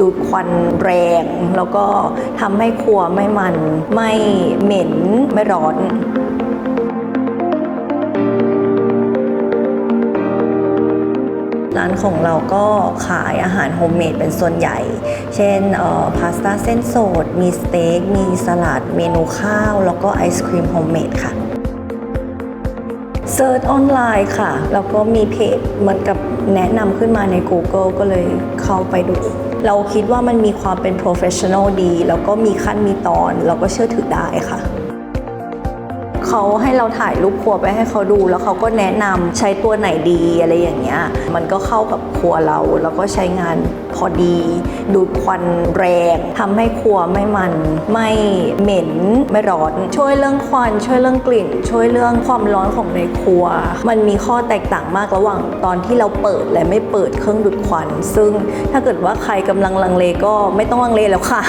ดูดควันแรง แล้วก็ทำให้ครัวไม่มันไม่เหม็นไม่ร้อนร้านของเราก็ขายอาหารโฮมเมดเป็นส่วนใหญ่ เช่นพาสต้าเส้นสด มีสเต็ก มีสลัด เมนูข้าว แล้วก็ไอศครีมโฮมเมดค่ะเซิร์ชออนไลน์ค่ะ แล้วก็มีเพจเหมือนกับแนะนำขึ้นมาใน Google ก็เลยเข้าไปดู เราคิดว่ามันมีความเป็น professional ดี แล้วก็มีขั้นมีตอนเราก็เชื่อถือได้ค่ะ เขาให้เราถ่ายรูปครัวไปให้เขาดูแล้วเขาก็แนะนำใช้ตัวไหนดีอะไรอย่างเงี้ยมันก็เข้ากับครัวเราแล้วก็ใช้งานพอดี ดูดควันแรงทำให้ครัวไม่มันไม่เหม็นไม่ร้อน ช่วยเรื่องควันช่วยเรื่องกลิ่น ช่วยเรื่องความร้อนของในครัว มันมีข้อแตกต่างมากระหว่างตอนที่เราเปิดและไม่เปิดเครื่องดูดควัน ซึ่งถ้าเกิดว่าใครกำลังลังเลก็ไม่ต้องลังเลแล้วค่ะ